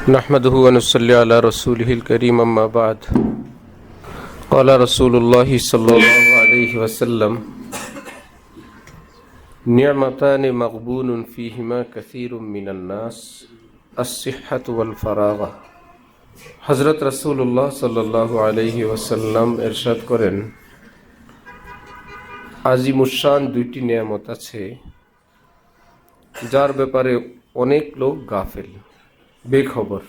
نحمده ونصلي على رسوله الكريم أما بعد قال رسول الله صلى الله عليه وسلم نعمتان مغبون فيهما كثير من الناس الصحة والفراغة হজরত রসুল্লাহ সাল্লাহ আলহি ওসাল্লাম এরশাদ করেন আজিমুসান দুইটি নিয়ামত আছে যার ব্যাপারে অনেক লোক গাফেল বেখবর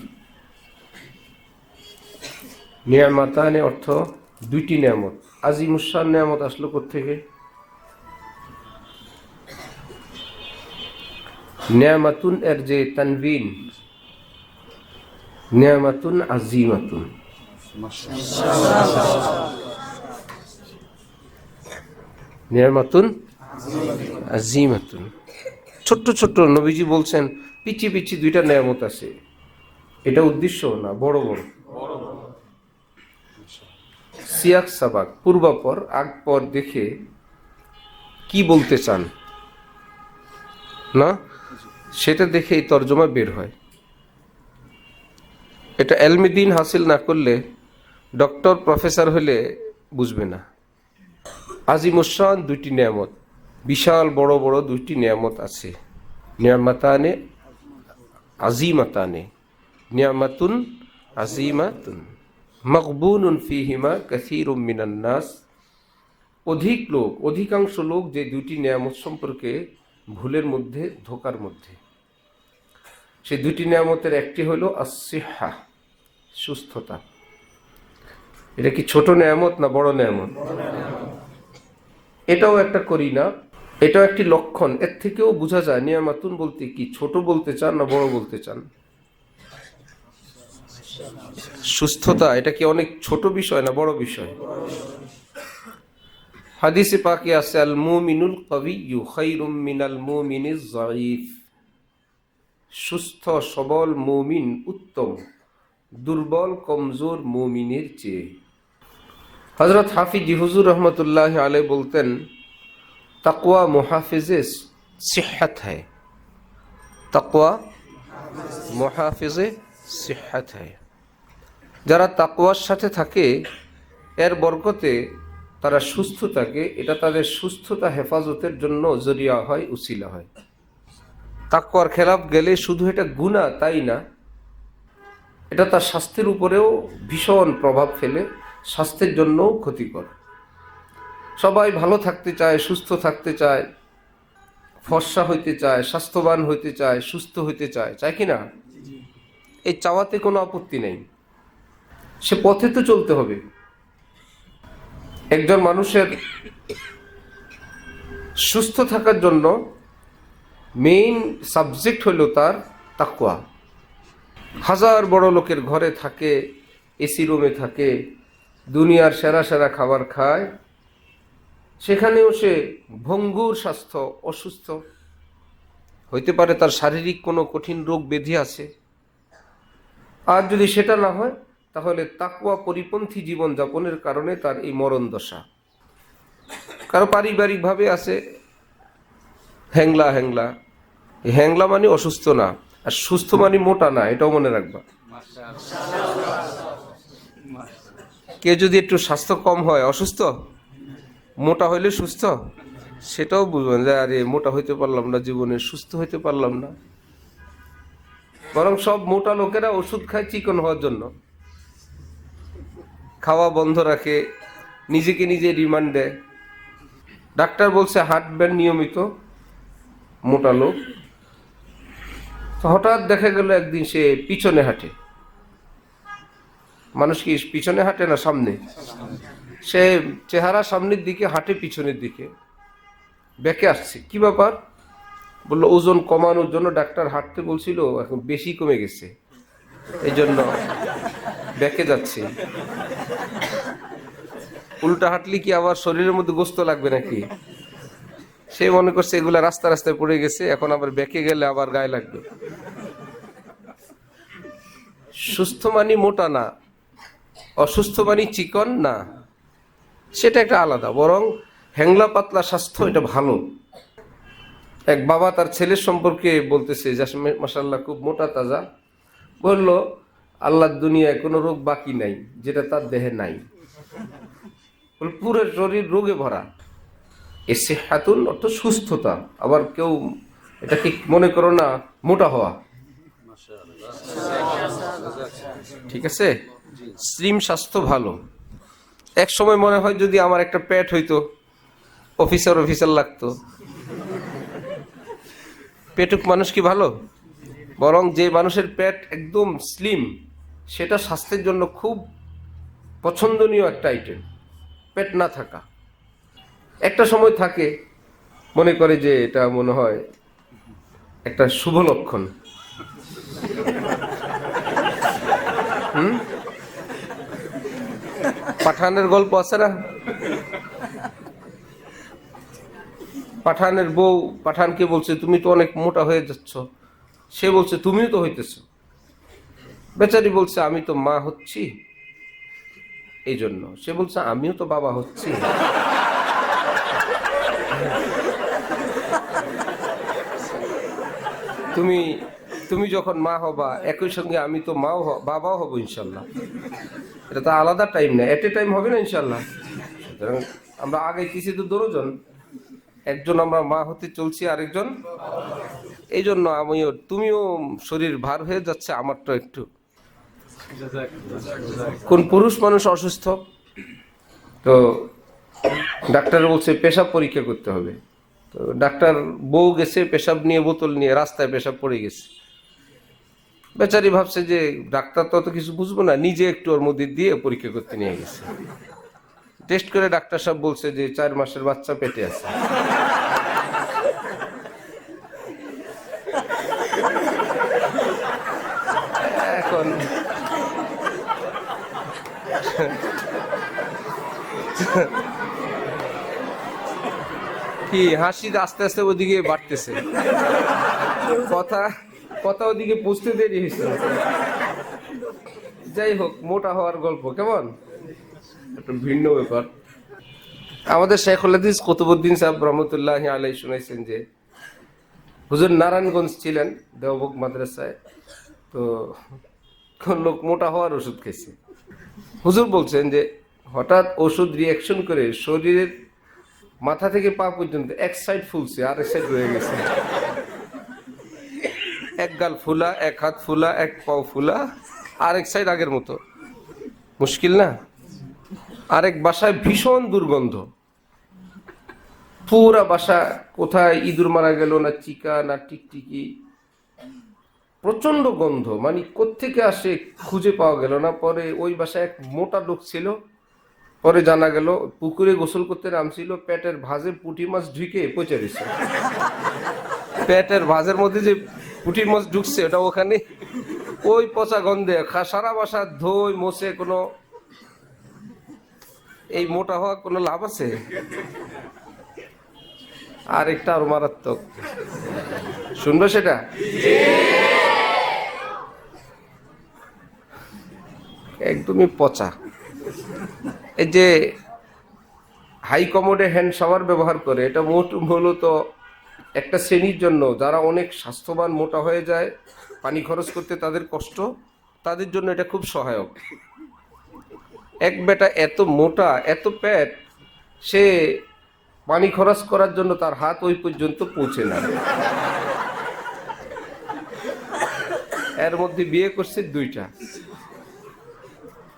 নিয়ামাতানে অর্থ দুইটি নিয়ামত। আজিমুসান নিয়ামত আসলো থেকে নিয়ামাতুন এর যে তানবিন, নিয়ামাতুন আজিমাতুন। নিয়ামাতুন আজিমাতুন। ছোট্ট ছোট্ট নবীজি বলছেন পিছি পিছি দুইটা নিয়ামত আছে। এটা উদ্দেশ্য না, বড় বড়? সিয়াক সাবাক, পূর্বাপর আগ পর দেখে কি বলতে চান? না? সেটা দেখে এই তর্জমা বের হয়। এটা এলমিদিন হাসিল না করলে ডক্টর, প্রফেসর হলে বুঝবে না। আজিমুসান দুইটি নিয়ামত, বিশাল বড় বড় দুইটি নিয়ামত আছে। নিয়ামাতানে আজিমাতানে নিয়ামাতুন আজিমাতুন মকবুন ফিহিমা কাসিরুম মিনান নাস অধিক লোক, অধিকাংশ লোক যে দুটি নিয়ামত সম্পর্কে ভুলের মধ্যে, ধোকার মধ্যে। সেই দুটি নিয়ামতের একটি হলো আসিহা সুস্থতা। এটা কি ছোট নিয়ামত না বড় নিয়ামত? এটাও একটা করি না। এটাও একটি লক্ষণ। এর থেকেও বোঝা যায় নিয়ামাতুন বলতে কি, ছোট বলতে চান না বড় বলতে চান? সুস্থতা, এটা কি অনেক ছোট বিষয় না বড় বিষয়? হাদিসে পাকে আছে, আল মুমিনুল কবিয়ু খাইরুম মিনাল মুমিনিজ জাইফ সুস্থ, সবল মুমিন উত্তম, দুর্বল, কমজোর মুমিনের চেয়ে। হজরত হাফিজ হুজুর রহমতুল্লাহ আলাই বলতেন তাকওয়া মুহাফিজে সিহাত হ্যায় তাকওয়া মুহাফিজে সিহাত যারা তাকওয়ার সাথে থাকে, এর বরকতে তারা সুস্থ থাকে, এটা তাদের সুস্থতা, হেফাজতের জন্য জরিয়া হয় উচিলা হয়। তাকওয়ার খেলাফ গেলে শুধু এটা গুণা তাই না, এটা তার স্বাস্থ্যের উপরেও ভীষণ প্রভাব ফেলে, স্বাস্থ্যের জন্যও ক্ষতিকর। সবাই ভালো থাকতে চায়, সুস্থ থাকতে চায়, ফর্সা হইতে চায়, স্বাস্থ্যবান হইতে চায়, সুস্থ হইতে চায় চায় কি না? এই চাওয়াতে কোনো আপত্তি নেই। সে পথে তো চলতে হবে। একজন মানুষের সুস্থ থাকার জন্য মেইন সাবজেক্ট হলো তার তাকুয়া হাজার বড় লোকের ঘরে থাকে এসি রুমে থাকে, দুনিয়ার সেরা সেরা খাবার খায় সেখানেও সে ভঙ্গুর স্বাস্থ্য অসুস্থ। হইতে পারে তার শারীরিক কোনো কঠিন রোগ ব্যাধি আছে। আর যদি সেটা না হয় তাহলে তাকুয়া পরিপন্থী জীবনযাপনের কারণে তার এই মরণ দশা। কারও পারিবারিকভাবে আছে হ্যাংলা হ্যাংলা হ্যাংলা মানে অসুস্থ না আর সুস্থ মানে মোটা না এটাও মনে রাখবা। কে যদি একটু স্বাস্থ্য কম হয় অসুস্থ? মোটা হইলে সুস্থ? সেটাও বুঝবেন যে, আরে, মোটা হইতে পারলাম না, জীবনে সুস্থ হইতে পারলাম না। বরং সব মোটা লোকেরা ওষুধ খায় চিকন হওয়ার জন্য। খাওয়া বন্ধ রাখে, নিজেকে নিজে রিমান্ড দেয়। ডাক্তার বলছে হাঁটবেন নিয়মিত, মোটা লোক। হঠাৎ দেখা গেল একদিন সে পিছনে হাঁটে। মানুষ কি পিছনে হাঁটে না সামনে? সে চেহারা সামনের দিকে, হাঁটে পিছনের দিকে। ব্যাকে আসছে। কি ব্যাপার? বলল, ওজন কমানোর জন্য ডাক্তার হাঁটতে বলছিল, এখন বেশি কমে গেছে। এই জন্য ব্যাকে যাচ্ছে। উল্টা হাঁটলে কি আবার শরীরের মধ্যে গোস্ত লাগবে নাকি? সে মনে করছে, এগুলো রাস্তা রাস্তায় পড়ে গেছে, এখন আবার ব্যাকে গেলে আবার গায়ে লাগবে। সুস্থ মানি মোটা না অসুস্থ মানি চিকন না। সেটা একটা আলাদা, বরং হ্যাংলা পাতলা স্বাস্থ্য এটা ভালো। এক বাবা তার ছেলের সম্পর্কে বলতেছে যে মাসাল্লাহ খুব মোটা তাজা। বলল, আল্লাহর দুনিয়ায় কোনো রোগ বাকি নাই, যেটা তার দেহে নাই। পুরো শরীর রোগে ভরা। এসে হাতুন অর্থ সুস্থতা, আবার কেউ এটাকে মনে করো না, মোটা হওয়া। ঠিক আছে? স্লিম স্বাস্থ্য ভালো। এক সময় মনে হয় যদি আমার একটা পেট হইতো, অফিসার অফিসার লাগতো। পেটুক মানুষ কি ভালো? বরং যে মানুষের পেট একদম স্লিম সেটা স্বাস্থ্যের জন্য খুব পছন্দনীয় একটা আইটেম পেট না থাকা। একটা সময় থাকে, মনে করে যে এটা মনে হয় একটা শুভ লক্ষণ। হুম? পাঠানের গল্প আছে না? পাঠানের বউ, পাঠানকে বলছে, তুমি তো অনেক মোটা হয়ে যাচ্ছ। সে বলছে, তুমিও তো হইতেছ। বেচারি বলছে, আমি তো মা হচ্ছি। এই জন্য সে বলছে, আমিও তো বাবা হচ্ছি। তুমি তুমি যখন মা হবা, একই সঙ্গে আমি তো মাও বাবাও হব ইনশাল্লাহ। এটা তো আলাদা টাইম না এট এ টাইম হবে না ইনশাল্লাহ। সুতরাং আমরা আগাইতেছি তো দুজন? একজন আমরা মা হতে চলছি, আরেকজন। এই জন্য আমিও, তুমিও শরীর ভার হয়ে যাচ্ছে, আমারটা একটু। কোন পুরুষ মানুষ অসুস্থ? তো ডাক্তার বলছে পেশাব পরীক্ষা করতে হবে। তো ডাক্তার বউ গেছে, পেশাব নিয়ে বোতল নিয়ে রাস্তায় পেশাব পড়ে গেছে। বেচারি ভাবছে যে ডাক্তার তো অত কিছু বুঝব না, নিজে একটু ওর মধ্যে দিয়ে পরীক্ষা করতে নিয়ে গেছে। টেস্ট করে ডাক্তার সাহেব বলছে যে চার মাসের বাচ্চা পেটে আছে। এখন কি হাসি আস্তে আস্তে ওদিকে বাড়তেছে। কথা কথা ওদিকে বুঝতে দেরি হয়েছে। যাই হোক মোটা হওয়ার গল্প কেমন? একটা ভিন্ন ব্যাপার। আমাদের শেখুল হাদিস কুতুবুদ্দিন সাহেব রহমতুল্লাহ আলাই শুনেছেন যে হুজুর নারায়ণগঞ্জ ছিলেন দেওবক মাদ্রাসায় তো লোক মোটা হওয়ার ওষুধ খেয়েছে? হুজুর বলছেন যে হঠাৎ ওষুধ রিয়াকশন করে শরীরের মাথা থেকে পা পর্যন্ত এক সাইড ফুলছে আর এক সাইড রয়ে গেছে। গাল ফুলা, এক হাত ফুলা, এক পাও ফুলা আর এক সাইড আগের মতো। মুশকিল না? আরেক বাসায় ভীষণ দুর্গন্ধ। পুরা বাসা কোথায় ইঁদুর মারা গেল না চিকা না টিকটিকি? প্রচণ্ড গন্ধ মানে কোত্থেকে আসে খুঁজে পাওয়া গেল না। পরে ওই বাসায় এক মোটা লোক ছিল, পরে জানা গেল পুকুরে গোসল করতে নামছিল, পেটের ভাজে পুঁটি মাছ ঢুকে পচে দিছে পেটের ভাজের মধ্যে যে পুঁটি মাছ ঢুকছে, ওটা ওখানে। ওই পচা গন্ধে সারা বাসা ধই, মোছে, কোনো এই মোটা হওয়া কোনো লাভ আছে? আর একটা আরও মারাত্মক। শুনব সেটা? একদমই পচা। এই যে হাই কমোডে হ্যান্ড শাওয়ার ব্যবহার করে, এটা মূলত একটা শ্রেণির জন্য যারা অনেক স্বাস্থ্যবান, মোটা হয়ে যায়, পানি খরচ করতে তাদের কষ্ট, তাদের জন্য এটা খুব সহায়ক। এক বেটা এত মোটা, এত পেট, সে পানি খরচ করার জন্য তার হাত ওই পর্যন্ত পৌঁছে না। এর মধ্যে বিয়ে করছে দুইটা।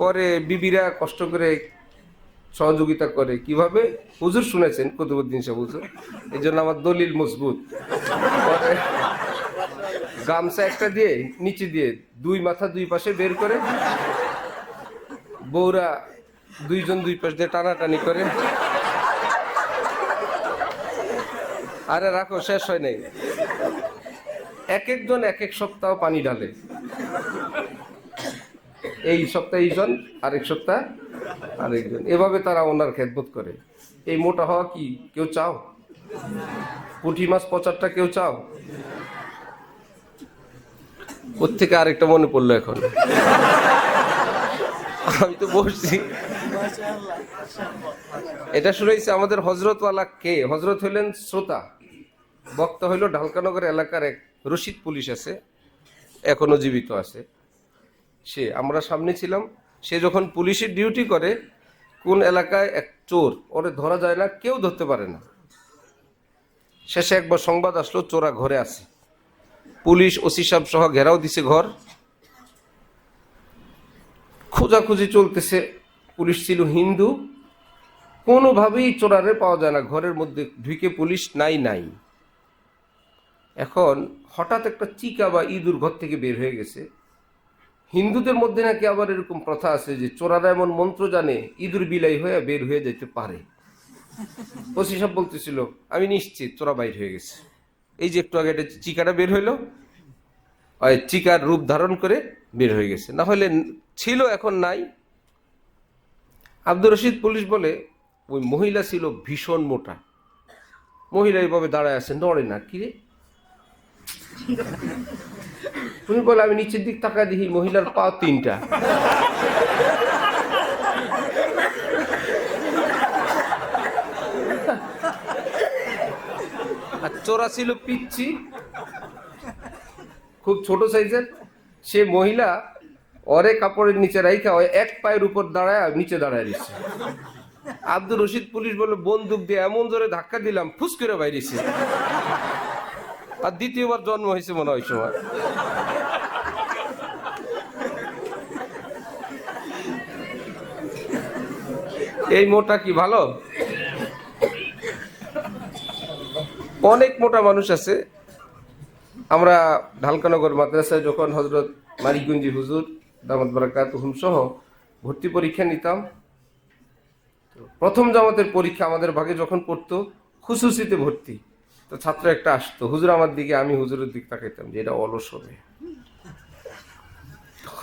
পরে বিবিরা কষ্ট করে সহযোগিতা করে। কীভাবে? হুজুর শুনেছেন কুতুবুদ্দিন সাহেব, হুজুর। এই জন্য আমার দলিল মজবুত। গামছা একটা দিয়ে, নিচে দিয়ে দুই মাথা দুই পাশে বের করে, বউরা দুইজন দুই পাশ দিয়ে টানাটানি করে। আরে রাখো, শেষ হয় নাই। এক একজন এক এক সপ্তাহ পানি ঢালে। এই সপ্তাহে এইজন, আরেক সপ্তাহ আরেকজন। এভাবে তারা ওনার খেদমত করে। এই মোটা হওয়া কি কেউ চাও? পুঁটি মাছ পচারটা কেউ চাও? থেকে আরেকটা মনে পড়ল এখন? আমি তো বসছি এটা শুনেছি, আমাদের হজরতওয়ালা কে? হজরত হইলেন শ্রোতা। বক্তা হইল ঢালকানগর এলাকার এক রশিদ পুলিশ আছে, এখনও জীবিত আছে। সে, আমরা সামনে ছিলাম। সে যখন পুলিশের ডিউটি করে কোন এলাকায় এক চোর, ওরে ধরা যায় না, কেউ ধরতে পারে না। শেষে একবার সংবাদ আসলো, চোরা ঘরে আছে। পুলিশ, ওসি সাহেব সহ ঘেরাও দিছে ঘর। খোঁজাখুঁজি চলতেছে, পুলিশ ছিল হিন্দু। কোনোভাবেই চোরারে পাওয়া যায় না, ঘরের মধ্যে ঢুকে পুলিশ নাই নাই। এখন হঠাৎ একটা চিকা বা ইঁদুর ঘর থেকে বের হয়ে গেছে। হিন্দুদের মধ্যে নাকি আবার এরকম প্রথা আছে যে চোরারা এমন মন্ত্র জানে, ইঁদুর বিলাই হয়ে বের হয়ে যেতে পারে। ওসি সব বলতেছিল, আমি নিশ্চিত চোরা বাইর হয়ে গেছে। এই যে একটু আগে এটা চিকাটা বের হইল চিকার রূপ ধারণ করে বের হয়ে গেছে। না হলে ছিল, এখন নাই। আব্দুর রশিদ পুলিশ বলে, ওই মহিলা ছিল ভীষণ মোটা। মহিলা এইভাবে দাঁড়ায় আছে, নড়ে না কিরে তুমি বলে, আমি নিচের দিক তাকা দেখি মহিলার পা তিনটা। আর চোরা ছিল পিচ্ছি খুব ছোট সাইজের। সে মহিলা অরে কাপড়ের নিচে রাইখা এক পায়ের উপর দাঁড়ায় নিচে দাঁড়ায় দিচ্ছে আব্দুর রশিদ পুলিশ বলল, বন্দুক দিয়ে এমন জোরে ধাক্কা দিলাম, ফুস করে বাইরেছে। আর দ্বিতীয়বার জন্ম হয়েছে মনে হয় সময়। এই মোটা কি ভালো? অনেক মোটা মানুষ আছে। আমরা ঢালকানগর মাদ্রাসায় যখন হজরত মারিকগঞ্জি হুজুর দামদ বারাকাত সহ ভর্তি পরীক্ষা নিতাম প্রথম জামাতের পরীক্ষা আমাদের ভাগে যখন পড়তো খুশুসিতে ভর্তি। তো ছাত্র একটা আসতো। হুজুর আমার দিকে, আমি হুজুরের দিক তাকাইতাম যে এটা অলস হবে।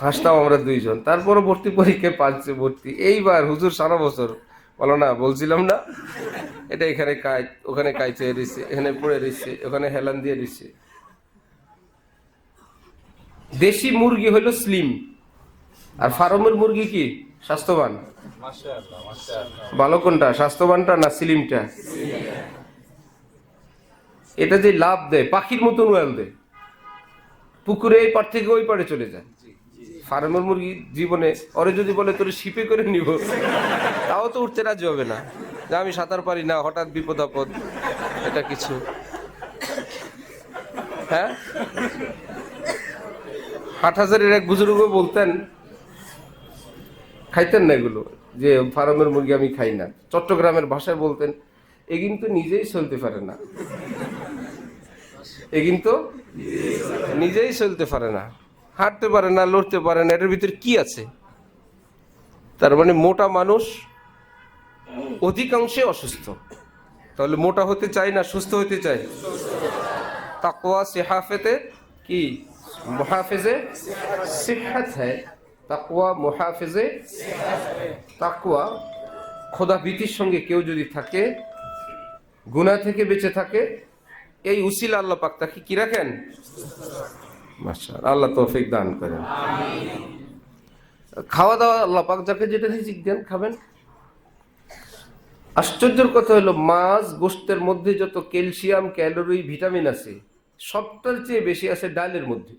হাসতাম আমরা দুইজন। তারপরে ভর্তি পরীক্ষায় পাঁচছে ভর্তি। এইবার হুজুর সারা বছর বলো না, বলছিলাম না? এটা এখানে কাজ ওখানে কাইচে রয়েছে এখানে পড়ে রয়েছে ওখানে হেলান দিয়ে রয়েছে দেশি মুরগি হলো স্লিম। আর ফার্মের মুরগি কি? স্বাস্থ্যবান। ভালো কোনটা? স্বাস্থ্যবানটা না স্লিমটা? এটা যে লাভ দেয়, পাখির মতন ওয়েল দেয়। পুকুরে এই পার থেকে ওই পারে চলে যায়। ফার্মের মুরগি জীবনে, ওরে যদি বলে তোর শিপে করে নিব, তাও তো উঠতে রাজি হবে না। যে আমি সাঁতার পারি না, হঠাৎ বিপদ আপদ, এটা কিছু। হ্যাঁ? হাট হাজারের এক বুজুর্গ বলতেন, খাইতেন না এগুলো, যে ফার্মের মুরগি আমি খাই না। চট্টগ্রামের ভাষায় বলতেন এ কিন্তু নিজেই চলতে পারে না। এ কিন্তু নিজেই চলতে পারে না। হাঁটতে পারে না, লড়তে পারে না, এটার ভিতরে কি আছে? তার মানে মোটা মানুষ অধিকাংশে অসুস্থ। তাহলে মোটা হতে চাই না সুস্থ হতে চাই তাকওয়া, সিহাফেতে কি? মুহাফিজে সিহাত হ্যায় তাকওয়া, মুহাফিজে তাকওয়া। খোদা ভীতির সঙ্গে কেউ যদি থাকে, গুনাহ থেকে বেঁচে থাকে, এই উসিলা আল্লাহ পাক তাকে কি রাখেন? মাশাআল্লাহ। আল্লাহ তৌফিক দান করেন। খাওয়া দাওয়া, আল্লাহ পাক যাকে যেটা রিজিক দেন খাবেন। আশ্চর্যের কথা হলো, মাছ গোস্তের মধ্যে যত ক্যালসিয়াম, ক্যালোরি, ভিটামিন আছে, সবটার চেয়ে বেশি আছে ডালের মধ্যে।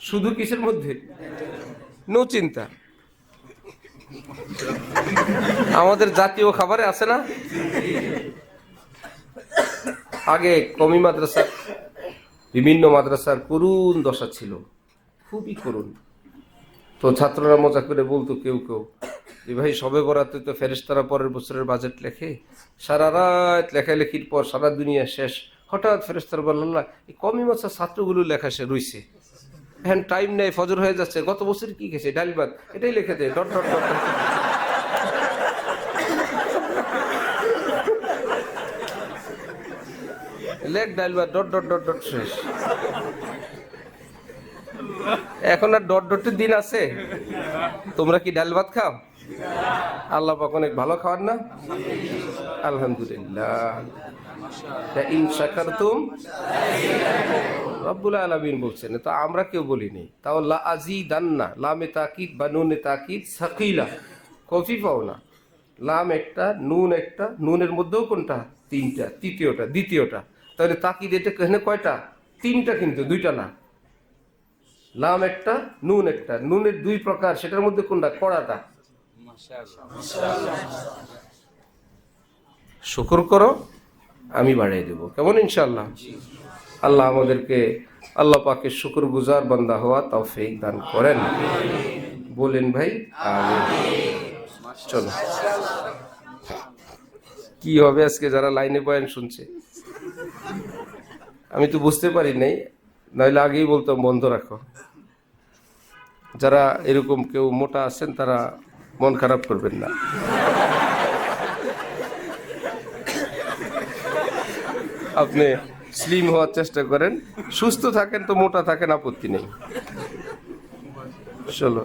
শুধু কিসের মধ্যে? নো চিন্তা। আমাদের জাতীয় খাবারে আছে না? আগে কমি মাদ্রাসা বিভিন্ন মাদ্রাসার করুণ দশা ছিল। খুবই করুণ। তো ছাত্ররা মজা করে বলতো কেউ কেউ যে, ভাই, সবে বরাতে তো ফেরেশতারা পরের বছরের বাজেট লেখে। সারা রাত লেখালেখির পর সারা দুনিয়া শেষ। হঠাৎ বলল আল্লাহ এই কমি মাসা ছাত্রগুলো লেখা সে রইছে। এখন টাইম নেই, ফজর হয়ে যাচ্ছে। গত বছর কি খেয়েছে? ডাল ভাত। এটাই লিখে দে। Dot dot dot. ডাল ভাত ডট ডট ডট ডট শেষ। এখন আর ডট, ডটের দিন আছে। তোমরা কি ডাল ভাত খাও? আল্লাহ পাক অনেক ভালো খাওয়ার না? আলহামদুলিল্লাহ। ইন শাকারতুম, রব্বুল আলামিন বলছেন তো আমরা কেউ বলিনি। তাও লা আজিদান্না লামে তাকিদ বা নুনে তাকিদ সাকিলা। কফি পাও না। লাম একটা, নুন একটা, নুনের মধ্যেও কোনটা? তিনটা, তৃতীয়টা, দ্বিতীয়টা। তাহলে তাকিদ এটা এখানে কয়টা? তিনটা কিন্তু, দুইটা না। লাম একটা, নুন একটা। নুনের দুই প্রকার, সেটার মধ্যে কোনটা? কড়াটা। শুকুর করো, আমি বাড়িয়ে দেব। কেমন ইনশাল্লাহ আল্লাহ আমাদেরকে, আল্লাহ পাকে শুকুর গুজার বান্দা হওয়া তৌফিক দান করেন। বলেন ভাই চলো। কি হবে আজকে যারা লাইনে বয়ান শুনছে? আমি তো বুঝতে পারি নাই, নইলে আগেই বলতাম, বন্ধ রাখো। যারা এরকম কেউ মোটা আছেন, তারা মন খারাপ করবেন না। আপনি স্লিম হওয়ার চেষ্টা করেন, সুস্থ থাকেন তো মোটা থাকেন, আপত্তি নেই। চলো।